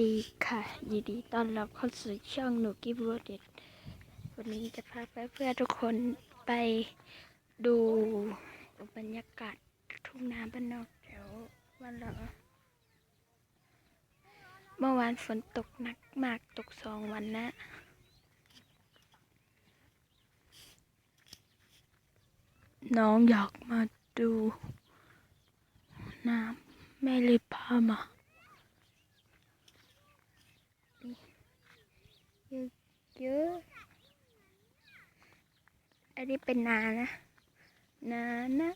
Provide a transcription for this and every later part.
สวัสดีค่ะยินดีต้อนรับเข้าสู่ช่องหนูกิฟต์เวิร์ดวันนี้จะพาเพื่อนๆทุกคนไปดูบรรยากาศทุ่งนาบ้านนอกแถวบ้านเราเมื่อวานฝนตกหนักมากตกสองวันนะ น้องอยากมาดูน้ำแม่เลยพามา เยอะๆอันนี้เป็นนานะ นานะ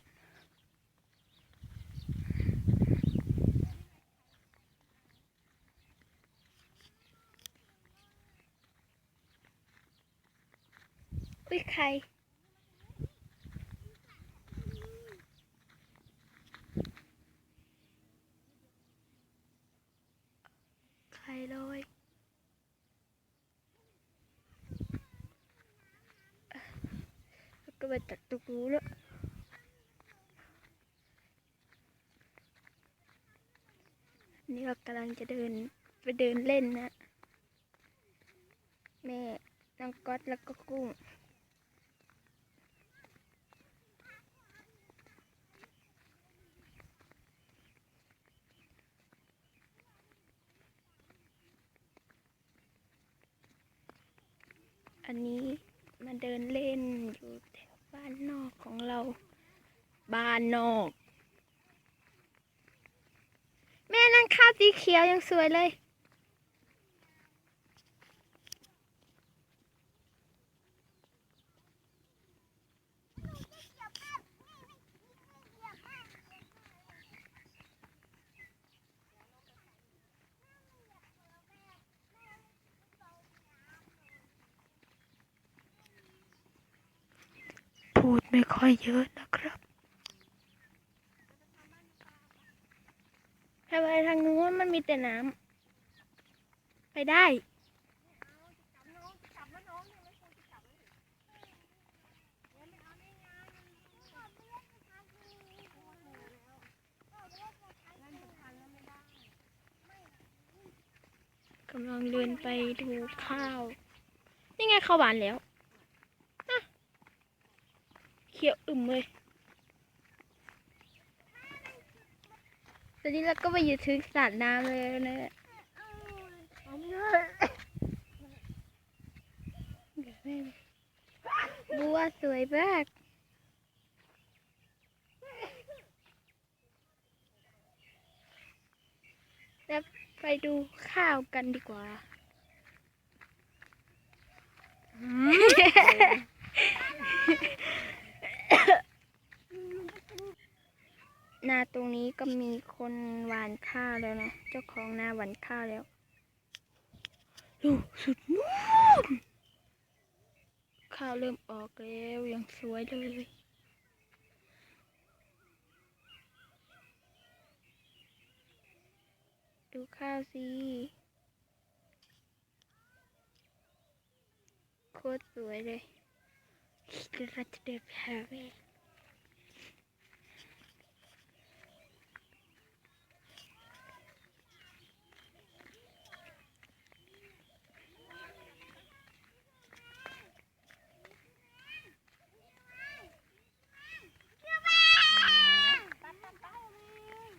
อุ้ยใครใครเลย แล้ว ก็ไปตัดตุกรู้แล้วนี่เรากำลังจะเดินไปเดินเล่นนะ แม่น้องก๊อตแล้วก็กุ้งอันนี้มาเดินเล่นอยู่แถวานนอกของเรา บ้านนอก แม่นั่งข้าวสีเขียวยังสวยเลย พูด ไม่ค่อยเยอะนะครับทำไมทางนู้นมันมีแต่น้ำไปได้กำลังเดินไปดูข้าว นี่ไงข้าวหวานแล้ว เขียวอึมเลย ตอนนี้เราก็ไปอยู่ถึงสระน้ำเลยนะบัวสวยมากแล้วไปดูข้าวกันดีกว่านาตรงนี้ก็มี คนหวานข้าวแล้วนะ เจ้าของนาหวานข้าวแล้วดูสุดนู้นข้าวเริ่มออกแล้วยังสวยเลยดูข้าวสิโคตรสวยเลยเดี๋ยวเราจะเดินไปหาแม่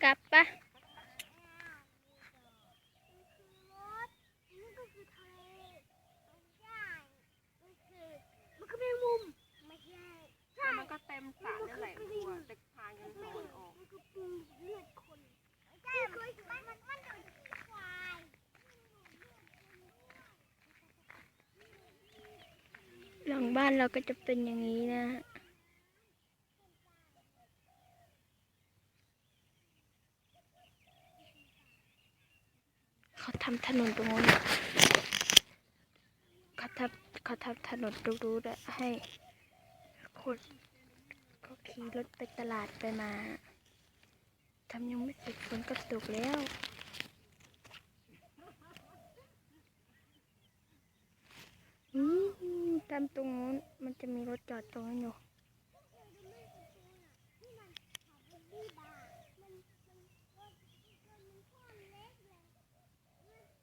กลับปะมันก็แมงมุมไม่ใช่แล้วมันก็เต็มสระนั่นแหละบัวแต่พายังลอยออกมันก็ปูเลือดคนไม่ใช่มันมันมันมันเป็นควายหลังบ้านเราก็จะเป็นอย่างนี้นะ เขาทำถนนตรงนู้นเขาทำเขาทำถนนตรงนู้นน่ะให้คนเขาขี่รถไปตลาดไปมาทำยังไม่เสร็จฝนก็ตกแล้วอืมตามตรงนู้นมันจะมีรถจอดตรงนั้นอยู่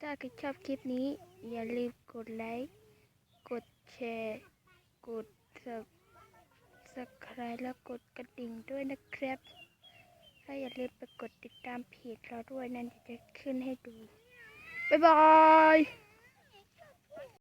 ถ้าใครชอบคลิปนี้ อย่าลืมกดไลค์ กดแชร์ กดสับสไครแล้วกดกระดิ่งด้วยนะครับ ถ้าอย่าลืมไปกดติดตามเพจเราด้วยนั่นจะขึ้นให้ดู บ๊ายบาย